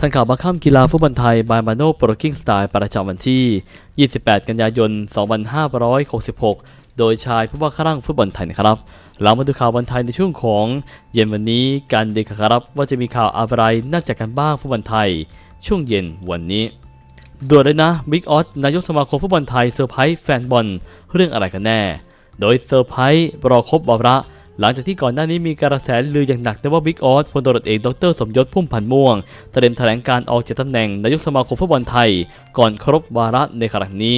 ทันข่าวบัคค่ำกีฬาฟุตบอลไทยบายมาโนโปรกิ้งสไตล์ประจำวันที่ 28 กันยายน 2566 โดยชายผู้ว่าครั่งฟุตบอลไทยนะครับ เรามาดูข่าวบอลไทยในช่วงของ เย็นวันนี้กันดีครับว่าจะมีข่าวอะไรน่าจะกันบ้างฟุตบอลไทย ช่วงเย็นวันนี้ด่วนเลยนะบิ๊กออสนายกสมาคมฟุตบอลไทยเซอร์ไพรส์แฟนบอลเรื่องอะไรกันแน่ โดยเซอร์ไพรส์รอครบวาระ หลังจากที่ก่อนหน้านี้มีกระแสลืออย่างหนักนว่าบิ๊กออสพลตรวจเอกดรสมยศพุ่มพันม่วงเตรียมแถลงการออกจากตำแหน่งนายกสมาคมฟุตบอลไทย ก่อนครบวาระในครั้งนี้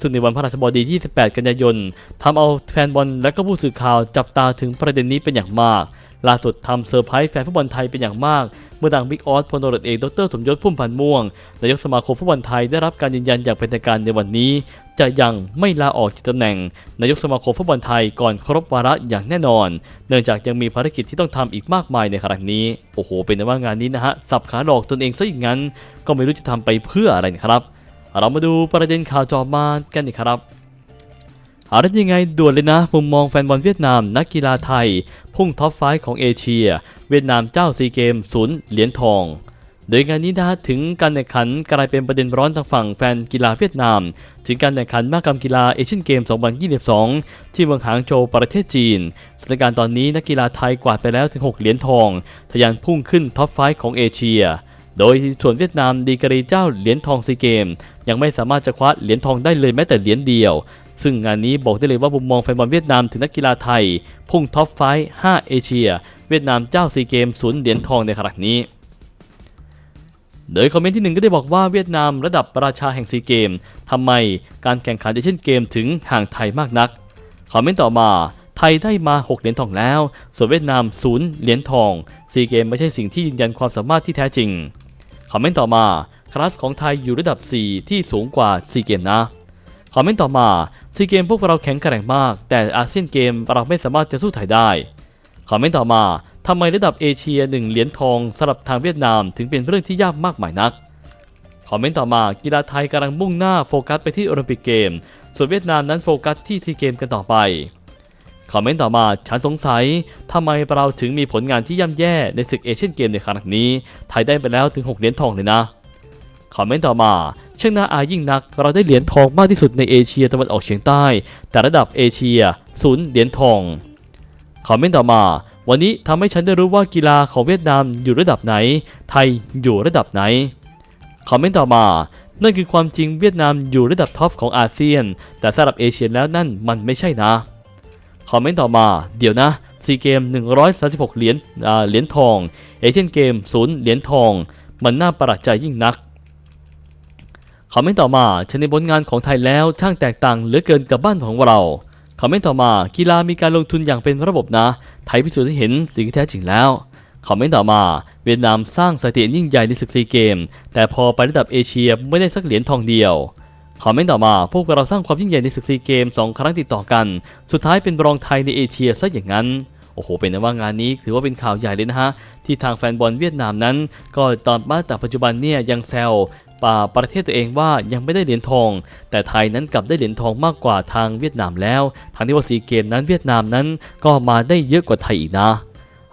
ซึ่งในวันพระราชบดีที่ 18 กันยายนทำเอาแฟนบอลและก็ผู้สื่อข่าวจับตาถึงประเด็นนี้เป็นอย่างมาก ล่าสุดทำเซอร์ไพรส์แฟนฟุตบอลไทยเป็นอย่างมาก เมื่อดังบิ๊กออสพลตรเอกดรสมยศพุ่มพันธ์ม่วงนายกสมาคมฟุตบอลไทยได้รับการยืนยันอย่างเป็นทางการในวันนี้ จะยังไม่ลาออกจากตำแหน่งนายกสมาคมฟุตบอลไทยก่อนครบวาระอย่างแน่นอน เนื่องจากยังมีภารกิจที่ต้องทำอีกมากมายในครั้งนี้ โอ้โห เป็นแต่ว่างานนี้นะฮะสับขาหลอกตนเองซะอย่างนั้น ก็ไม่รู้จะทำไปเพื่ออะไรนะครับ เรามาดูประเด็นข่าวจอมากันอีกครับ เอาได้ยังไงด่วนเลยนะ มุมมองแฟนบอลเวียดนาม นักกีฬาไทย พุ่งท็อปไฟของเอเชีย เวียดนามเจ้าซีเกมศูนย์เหรียญทองโดยงานนี้นะถึงการแข่งขันกลายเป็นประเด็นร้อนทางฝั่งแฟนกีฬาเวียดนาม ถึงการแข่งขันมหกรรมกีฬาเอเชียนเกม 2022 ที่เมืองหางโจวประเทศจีนสถานการณ์ตอนนี้นักกีฬาไทยกวาดไปแล้วถึง 6 เหรียญทองทะยานพุ่งขึ้นท็อปไฟของเอเชีย โดยส่วนเวียดนามดีกรีเจ้าเหรียญทองซีเกม ยังไม่สามารถจะคว้าเหรียญทองได้เลยแม้แต่เหรียญเดียว ซึ่งงานนี้บอกได้เลยว่ามุมมองแฟนบอลเวียดนามถึงนักกีฬาไทย พุ่งท็อปไฟว์5เอเชีย เวียดนามเจ้าซีเกมศูนย์เหรียญทองในครั้งนี้ โดยคอมเมนต์ที่หนึ่งก็ได้บอกว่าเวียดนามระดับราชาแห่งซีเกมทำไมการแข่งขันเอเชียนเกมถึงห่างไทยมากนัก คอมเมนต์ต่อมาไทยได้มา 6 เหรียญทองแล้ว ส่วนเวียดนามศูนย์เหรียญทองซีเกมไม่ใช่สิ่งที่ยืนยันความสามารถที่แท้จริง คอมเมนต์ต่อมา คลาสของไทยอยู่ระดับ 4 ที่สูงกว่าซีเกมนะ คอมเมนต์ต่อมา ซีเกมพวกเราแข็งแกร่งมาก แต่อาเซียนเกมเราไม่สามารถจะสู้ไทยได้คอมเมนต์ต่อมาทำไมระดับเอเชียหนึ่งเหรียญทองสำหรับทางเวียดนามถึงเป็นเรื่องที่ยากมากมายนักคอมเมนต์ต่อมากีฬาไทยกำลังมุ่งหน้าโฟกัสไปที่โอลิมปิกเกม ส่วนเวียดนามนั้นโฟกัสที่ซีเกมกันต่อไปคอมเมนต์ต่อมาฉันสงสัยทำไมเราถึงมีผลงานที่ย่ำแย่ในศึกเอเชียนเกมในครั้งนี้ไทยได้ไปแล้วถึง 6 เหรียญทองเลยนะ คอมเมนต์ต่อมาช่างน่าอายยิ่งนัก เราได้เหรียญทองมากที่สุดในเอเชียตะวันออกเฉียงใต้ แต่ระดับเอเชียศูนย์เหรียญทองคอมเมนต์ต่อมา วันนี้ทำให้ฉันได้รู้ว่ากีฬาของเวียดนามอยู่ระดับไหน ไทยอยู่ระดับไหนคอมเมนต์ต่อมานั่นคือความจริงเวียดนามอยู่ระดับท็อปของอาเซียน แต่สำหรับเอเชียแล้วนั่นมันไม่ใช่นะ คอมเมนต์ต่อมา เดี๋ยวนะซีเกม 136 เหรียญเหรียญทอง เอเชียนเกมศูนย์เหรียญทอง มันน่าประหลาดใจยิ่งนัก คอมเมนต์ต่อมาชนในผลงานของไทยแล้วช่างแตกต่างเหลือเกินกับบ้านของเราคอมเมนต์ต่อมากีฬามีการลงทุนอย่างเป็นระบบนะ ไทยพิสูจน์ให้เห็นสิ่งที่แท้จริงแล้วคอมเมนต์ต่อมา เวียดนามสร้างสถิติยิ่งใหญ่ในศึกซีเกม แต่พอไประดับเอเชียไม่ได้สักเหรียญทองเดียวคอมเมนต์ต่อมาพวกเราสร้างความยิ่งใหญ่ในศึกซีเกมสองครั้งติดต่อกัน สุดท้ายเป็นรองไทยในเอเชียซะอย่างนั้นโอ้โห เป็นนว่างานนี้ถือว่าเป็นข่าวใหญ่เลยนะฮะ ที่ทางแฟนบอลเวียดนามนั้น ก็ตอนมาแต่ปัจจุบันเนี่ยยังแซว ป่าประเทศตัวเองว่ายังไม่ได้เหรียญทอง แต่ไทยนั้นกลับได้เหรียญทองมากกว่าทางเวียดนามแล้วทางที่ว่าซีเกมนั้นเวียดนามนั้นก็มาได้เยอะกว่าไทยอีกนะ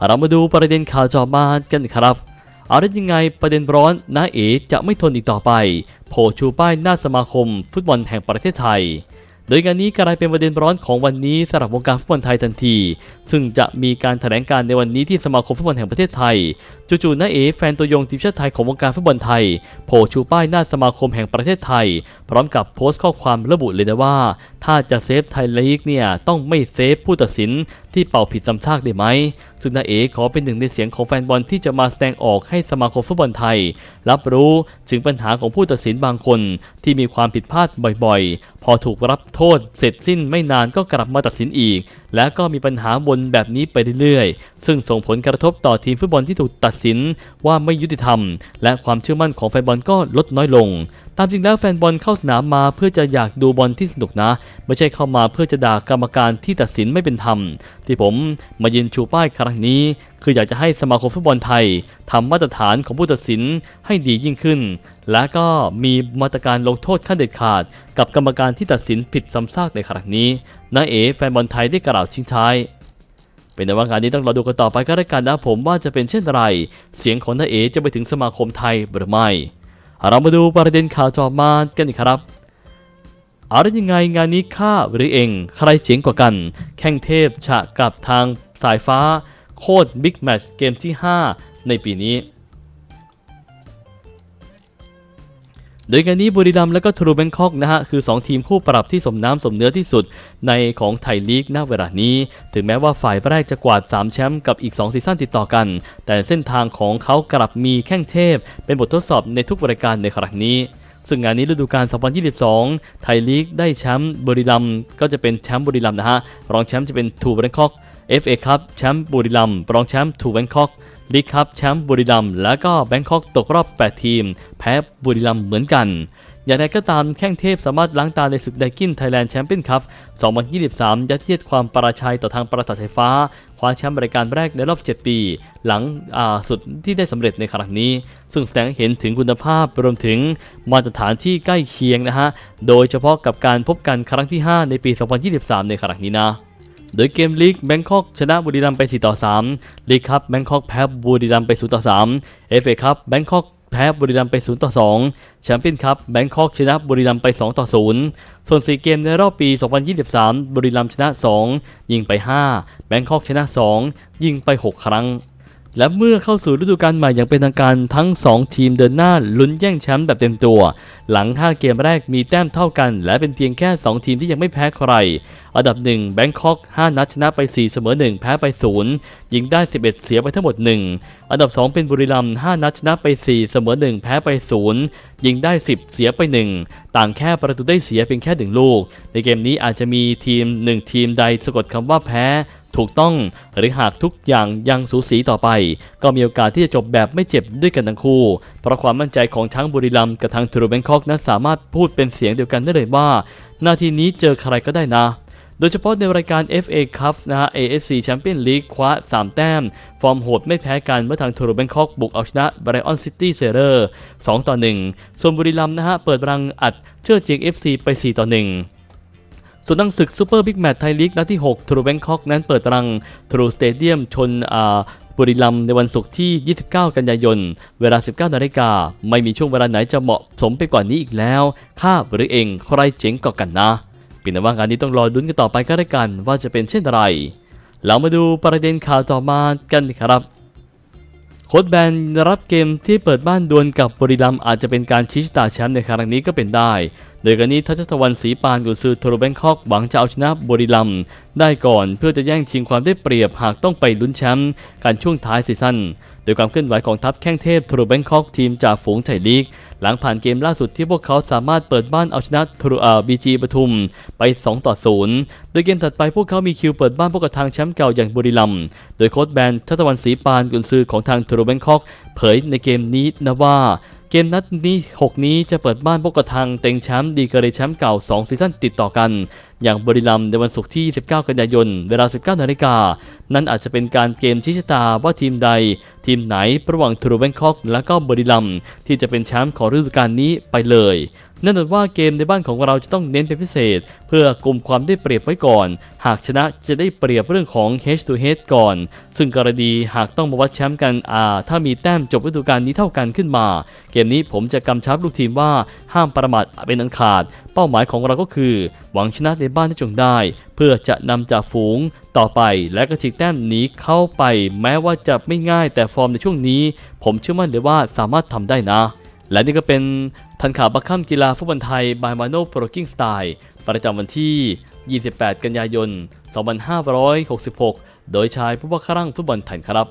เรามาดูประเด็นข่าวจอมากันครับเอาได้ยังไงประเด็นร้อนน้าเอ๋จะไม่ทนอีกต่อไป โผชูป้ายหน้าสมาคม ฟุตบอลแห่งประเทศไทย โดยงานนี้กลายเป็นประเด็นร้อนของวันนี้สำหรับวงการฟุตบอลไทยทันที ซึ่งจะมีการแถลงการในวันนี้ที่สมาคมฟุตบอลแห่งประเทศไทย จู่ๆน้าเอ๋แฟนตัวยงทีมชาติไทยของวงการฟุตบอลไทยโผล่ชูป้ายหน้าสมาคมแห่งประเทศไทย พร้อมกับโพสต์ข้อความระบุเลยนะว่าถ้าจะเซฟไทยลีกเนี่ยต้องไม่เซฟผู้ตัดสินที่เป่าผิดตำซากได้ไหม ซึ่งน้าเอ๋ขอเป็นหนึ่งในเสียงของแฟนบอลที่จะมาแสดงออกให้สมาคมฟุตบอลไทย รับรู้ถึงปัญหาของผู้ตัดสินบางคนที่มีความผิดพลาดบ่อยๆ พอถูกรับโทษเสร็จสิ้นไม่นานก็กลับมาตัดสินอีก และก็มีปัญหาวนแบบนี้ไปเรื่อยๆ ซึ่งส่งผลกระทบต่อทีมฟุตบอลที่ถูกตัดสินว่าไม่ยุติธรรม และความเชื่อมั่นของแฟนบอลก็ลดน้อยลง ตามจริงแล้วแฟนบอลเข้าสนามมาเพื่อจะอยากดูบอลที่สนุกนะ ไม่ใช่เข้ามาเพื่อจะด่ากรรมการที่ตัดสินไม่เป็นธรรม ที่ผมมายืนชูป้ายครั้งนี้ คืออยากจะให้สมาคมฟุตบอลไทยทำมาตรฐานของผู้ตัดสินให้ดียิ่งขึ้น และก็มีมาตรการลงโทษขั้นเด็ดขาด กับกรรมการที่ตัดสินผิดซ้ำซากในครั้งนี้นาเอแฟนบอลไทยได้กล่าวทิ้งท้ายเป็นแต่ว่างานนี้ต้องรอดูกันต่อไปก็แล้กันนะผมว่าจะเป็นเช่นไร เสียงของน้าเอจะไปถึงสมาคมไทยหรือไม่ เรามาดูประเด็นข่าวต่อมากันอีกครับเอาได้ยังไงงานนี้ข้าหรือเองใครเจ๋งกว่ากัน แข่งเทพฉะกับทางสายฟ้า โคตรบิ๊กแมตช์เกมที่ 5 ในปีนี้ โดยงานนี้บุรีรัมย์และก็ทรูแบงคอกนะฮะคือ 2 ทีมคู่ปรับที่สมน้ำสมเนื้อที่สุดในของไทยลีกณเวลานี้ ถึงแม้ว่าฝ่ายแรกจะกวาด 3 แชมป์กับอีก 2 ซีซั่นติดต่อกัน แต่เส้นทางของเขากลับมีแข้งเทพ เป็นบททดสอบในทุกรายการในครั้งนี้ซึ่งงานนี้ฤดูกาล 2022 ไทยลีกได้แชมป์บุรีรัมย์ก็จะเป็นแชมป์บุรีรัมย์นะฮะ รองแชมป์จะเป็นทูแบงคอก FA ครับแชมป์บุรีรัมย์รองแชมป์ทูแบงคอกลีกครับแชมป์บุรีรัมย์แล้วก็แบงคอกตกรอบ 8 ทีม แพ้บุรีรัมย์เหมือนกัน อย่างไรก็ตามแข้งเทพสามารถล้างตาในศึกไดกินไทยแลนด์แชมเปี้ยนคัพ 2023 ยัดเยียดความประชัยต่อทางปราสาทไฟฟ้า คว้าแชมป์รายการแรกในรอบ 7 ปี หลังสุดที่ได้สำเร็จในครั้งนี้ ซึ่งแสดงเห็นถึงคุณภาพรวมถึงมาตรฐานที่ใกล้เคียงนะฮะ โดยเฉพาะกับการพบกันครั้งที่ 5 ในปี 2023 ในครั้งนี้นะ โดยเกมลีกแบงคอกชนะบุรีรัมย์ไป 4 ต่อ 3 ลีกครับแบงคอกแพ้บุรีรัมย์ไป 0 ต่อ 3 เอฟเอครับแบงคอกแพ้บุรีรัมย์ไป 0 ต่อ 2 แชมเปี้ยนครับแบงคอกชนะบุรีรัมย์ไป 2 ต่อ 0 ส่วน 4 เกมในรอบปี 2023 บุรีรัมย์ชนะ 2 ยิงไป 5 แบงคอกชนะ 2 ยิงไป 6 ครั้ง และเมื่อเข้าสู่ฤดูกาลใหม่อย่างเป็นทางการทั้ง 2 ทีมเดินหน้าลุ้นแย่งแชมป์แบบเต็มตัว หลัง 5 เกมแรกมีแต้มเท่ากัน และเป็นเพียงแค่ 2 ทีมที่ยังไม่แพ้ใคร อันดับ 1 แบงคอก 5 นัดชนะไป 4 เสมอ 1 แพ้ไป 0 ยิงได้ 11 เสียไปทั้งหมด 1 อันดับ 2 เป็นบุรีรัมย์ 5 นัดชนะไป 4 เสมอ 1 แพ้ไป 0 ยิงได้ 10 เสียไป 1 ต่างแค่ประตูได้เสียเพียงแค่ 1 ลูก ในเกมนี้อาจจะมีทีม 1 ทีมใดสะกดคำว่าแพ้ ถูกต้องหรือหากทุกอย่างยังสูสีต่อไป ก็มีโอกาสที่จะจบแบบไม่เจ็บด้วยกันทั้งคู่ เพราะความมั่นใจของทั้งบุรีรัมย์กับทางทรูแบงคอกนั้นสามารถพูดเป็นเสียงเดียวกันได้เลยว่า นาทีนี้เจอใครก็ได้นะ โดยเฉพาะในรายการ FA Cup นะฮะ AFC Champions League คว้า 3 แต้ม ฟอร์มโหดไม่แพ้กันเมื่อทางทรูแบงคอกบุกเอาชนะไบรออนซิตี้เซเรอร์2ต่อ1ส่วนบุรีรัมย์นะฮะเปิดรังอัดเชื่อเจียง FC ไป 4 ต่อ 1 ส่วนนังศึกซูเปอร์บิ๊กแมตช์ไทยลีกนัดที่ 6 ทรูแบงคอกนั้นเปิดรังทรูสเตเดียมชนอ่าบุรีรัมย์ในวันศุกร์ที่ 29 กันยายน เวลา 19 นาฬิกา ไม่มีช่วงเวลาไหนจะเหมาะสมไปกว่านี้อีกแล้ว ข้าหรือเองใครเจ๋งกว่ากันนะเป็นว่างานนี้ต้องรอดุนกันต่อไปก็ได้กันว่าจะเป็นเช่นไร เรามาดูประเด็นข่าวต่อมากันครับ โค้ดแบนรับเกมที่เปิดบ้านดวลกับบริลัมอาจจะเป็นการชี้ชะตาแชมป์ในครั้งนี้ก็เป็นได้ โดยกรนี้ทัชตะวันศรีปานกุนซือโทรแบงคอกหวังจะเอาชนะบริลัมได้ก่อนเพื่อจะแย่งชิงความได้เปรียบหากต้องไปลุ้นแชมป์การช่วงท้ายซีซั่น ดยความเคลื่อนไหวของทัพแข้งเทพทโรแบงคอกทีมจากฝูงไทยลีก หลังผ่านเกมล่าสุดที่พวกเขาสามารถเปิดบ้านเอาชนะทรูอาบีจีปทุมไป 2 ต่อ 0 โดยเกมถัดไปพวกเขามีคิวเปิดบ้านพบกับทางแชมป์เก่าอย่างบุรีรัมย์โดยโค้ชแบนทัตวันศรีปานกุนซือของทางทรูแบงคอกเผยในเกมนี้นะว่าเกมนัดนี้ 6 นี้จะเปิดบ้านพบกับทางเต็งแชมป์ดีกรีแชมป์เก่า 2 ซีซั่นติดต่อกัน อย่างบริลัมในวันศุกร์ที่ 19 กันยายน เวลา 19 นาฬิกา นั่นอาจจะเป็นการเกมชี้ชะตาว่าทีมใด ทีมไหนระหว่างทรูแบงคอกและก็บริลัมที่จะเป็นแชมป์ของฤดูกาลนี้ไปเลย แน่นอนว่าเกมในบ้านของเราจะต้องเน้นเป็นพิเศษ เพื่อกลุ่มความได้เปรียบไว้ก่อน หากชนะจะได้เปรียบเรื่องของ H to H ก่อน ซึ่งกรณีหากต้องมาวัดแชมป์กันอ่าถ้ามีแต้มจบฤดูกาลนี้เท่ากันขึ้นมา เกมนี้ผมจะกำชับลูกทีมว่าห้ามประมาทเป็นอันขาด เป้าหมายของเราก็คือ หวังชนะในบ้านให้จงได้ เพื่อจะนำจากฝูงต่อไปและกระชิกแต้มหนีเข้าไป แม้ว่าจะไม่ง่ายแต่ฟอร์มในช่วงนี้ ผมเชื่อมั่นเลยว่าสามารถทำได้นะ และนี่ก็เป็นทันข่าวบักข้ามกีฬาฟุตบอลไทยบายมาโนโปรกิ้งสไตล์ประจำวันที่ 28 กันยายน 2566 โดยชายผู้ว่าครั่งฟุตบอลไทยครับ